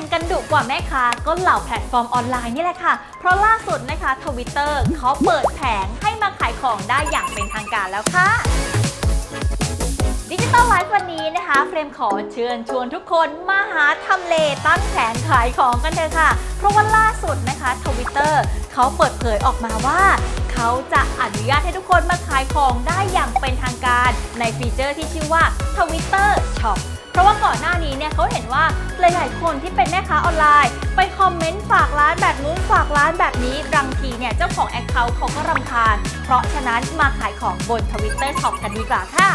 งกันดุกว่าแม่ค้าก็เหล่าแพลตฟอร์มออนไลน์นี่แหละค่ะ เพราะล่าสุดนะคะทวิตเตอร์เขาเปิดแผงให้มาขายของได้อย่างเป็นทางการแล้วค่ะดิจิตอลไลฟ์วันนี้นะคะเฟรมขอเชิญชวนทุกคนมาหาทำเลตั้งแผงขายของกันเถอะค่ะ เพราะว่าล่าสุดนะคะทวิตเตอร์เขาเปิดเผยออกมาว่า เขาจะอนุญาตให้ทุกคนมาขายของได้อย่างเป็นทางการ ในฟีเจอร์ที่ชื่อว่า Twitter Shop เพราะว่าก่อนหน้านี้เนี่ยเขาเห็นว่าหลาย ๆ คนที่เป็นแม่ค้าออนไลน์ ไปคอมเมนต์ฝากร้านแบบนู้นฝากร้านแบบนี้บางทีเนี่ยเจ้าของแอคเคาท์เขาก็รำคาญ เพราะฉะนั้นมาขายของบน Twitter Shop กันดีกว่าค่ะ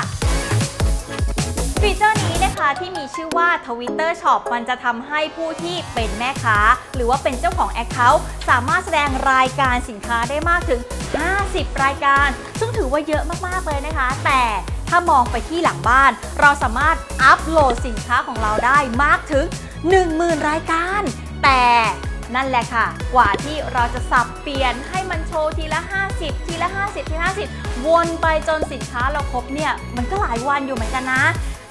ฟีเจอร์นี้นะคะที่มีชื่อว่า Twitter Shop มันจะทำให้ผู้ที่เป็นแม่ค้า หรือว่าเป็นเจ้าของ Account สามารถแสดงรายการสินค้าได้มากถึง 50 รายการ ซึ่งถือว่าเยอะมาก ๆ เลยนะคะ แต่ ถ้ามองไปที่หลังบ้าน เราสามารถอัปโหลดสินค้าของเราได้มากถึง 10,000 รายการ แต่นั่นแหละค่ะ กว่าที่เราจะสับเปลี่ยนให้มันโชว์ทีละ 50 ทีละ 50 ทีละ 50 วนไปจนสินค้าเราครบเนี่ย มันก็หลายวันอยู่เหมือนกันนะ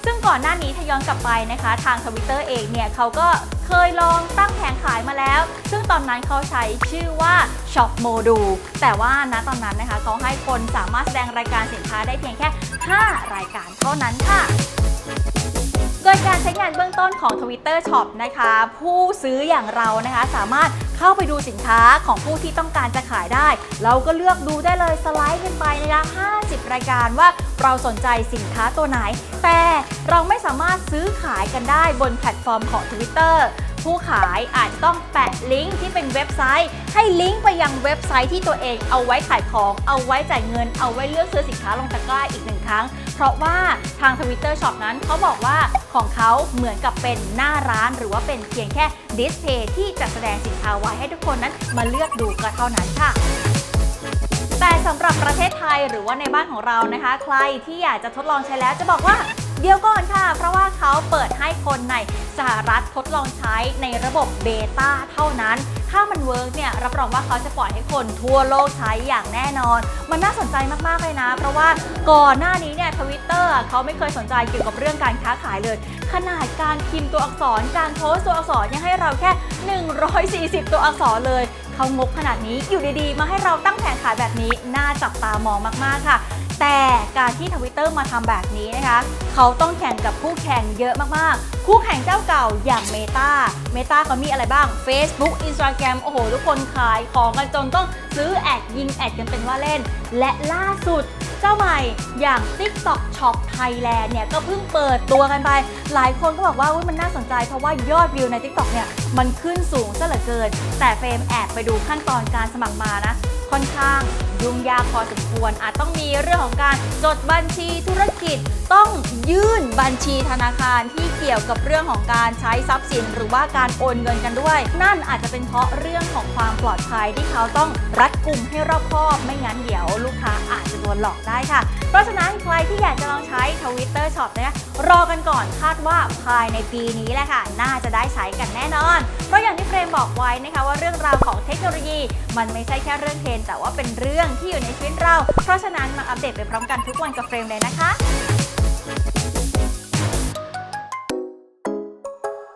ซึ่งก่อนหน้านี้ถ้าย้อนกลับไปนะคะ ทางทวิตเตอร์เองเนี่ยเขาก็เคยลองตั้งแผงขายมาแล้ว ซึ่งตอนนั้นเขาใช้ชื่อว่า Shop Module แต่ว่าณตอนนั้นนะคะเขาให้คนสามารถแสดงรายการสินค้าได้เพียงแค่ 5 รายการเท่านั้นค่ะ โดยการใช้งานเบื้องต้นของ Twitter Shop นะคะ ผู้ซื้ออย่างเรานะคะสามารถเข้าไปดูสินค้าของผู้ที่ต้องการจะขายได้ เราก็เลือกดูได้เลยสไลด์ขึ้นไปนะคะ50 รายการว่าเราสนใจสินค้าตัวไหน แต่เราไม่สามารถซื้อขายกันได้บนแพลตฟอร์มของ Twitter ผู้ขายอาจจะต้องแปะลิงก์ที่เป็นเว็บไซต์ ให้ลิงก์ไปยังเว็บไซต์ที่ตัวเองเอาไว้ขายของ เอาไว้จ่ายเงิน เอาไว้เลือกซื้อสินค้าลงตะกร้าอีกหนึ่งครั้ง เพราะว่าทาง Twitter Shop นั้นเขาบอกว่าของเขาเหมือนกับเป็นหน้าร้านหรือว่าเป็นเพียงแค่ดิสเพย์ที่จะแสดงสินค้าไว้ให้ทุกคนนั้นมาเลือกดูก็เท่านั้นค่ะแต่สำหรับประเทศไทยหรือว่าในบ้านของเรานะคะ ใครที่อยากจะทดลองใช้แล้วจะบอกว่า เดี๋ยวก่อนค่ะ เพราะว่าเขาเปิดให้คนในสหรัฐทดลองใช้ในระบบเบต้าเท่านั้น ถ้ามันเวิร์กเนี่ยรับรองว่าเขาจะปล่อยให้คนทั่วโลกใช้อย่างแน่นอน มันน่าสนใจมาก ๆ เลยนะ เพราะว่าก่อนหน้านี้เนี่ยทวิตเตอร์เขาไม่เคยสนใจเกี่ยวกับเรื่องการค้าขายเลย ขนาดการพิมพ์ตัวอักษรการโพสต์ตัวอักษรยังให้เราแค่ 140 ตัวอักษรเลยเขางกขนาดนี้อยู่ดีๆ มาให้เราตั้งแผงขายแบบนี้น่าจับตามองมากๆค่ะ แต่การที่ทวิตเตอร์มาทำแบบนี้นะคะ เขาต้องแข่งกับคู่แข่งเยอะมากๆ คู่แข่งเจ้าเก่าอย่าง Meta Meta เขามีอะไรบ้าง Facebook Instagram โอ้โห ทุกคนขายของกันจนต้องซื้อแอดยิงแอดกันเป็นว่าเล่น และล่าสุดเจ้าใหม่อย่าง TikTok Shop Thailand เนี่ย ก็เพิ่งเปิดตัวกันไป หลายคนก็บอกว่ามันน่าสนใจเพราะว่ายอดวิวใน TikTok เนี่ย มันขึ้นสูงซะเหลือเกิน แต่เฟรมแอบไปดูขั้นตอนการสมัครมานะ ค่อนข้าง ยุ่งยากพอสมควร อาจต้องมีเรื่องของการจดบัญชีธุรกิจ ต้องยื่นบัญชีธนาคารที่เกี่ยวกับเรื่องของการใช้ทรัพย์สิน หรือว่าการโอนเงินกันด้วย นั่นอาจจะเป็นเพราะเรื่องของความปลอดภัยที่เขาต้องรัดกุมให้รอบคอบไม่งั้นเดี๋ยวลูกค้าอาจจะโดนหลอกได้ค่ะ เพราะฉะนั้นใครที่อยากจะลองใช้ Twitter Shop เนี่ยรอกันก่อนคาดว่าภายในปีนี้แหละค่ะ น่าจะได้ใช้กันแน่นอน เพราะอย่างที่เฟรมบอกไว้นะคะว่าเรื่องราวของเทคโนโลยี มันไม่ใช่แค่เรื่องเทรนแต่ว่าเป็นเรื่องที่อยู่ในชีวิตเรา เพราะฉะนั้นมาอัปเดตไปพร้อมกันทุกวันกับเฟรมเลยนะคะ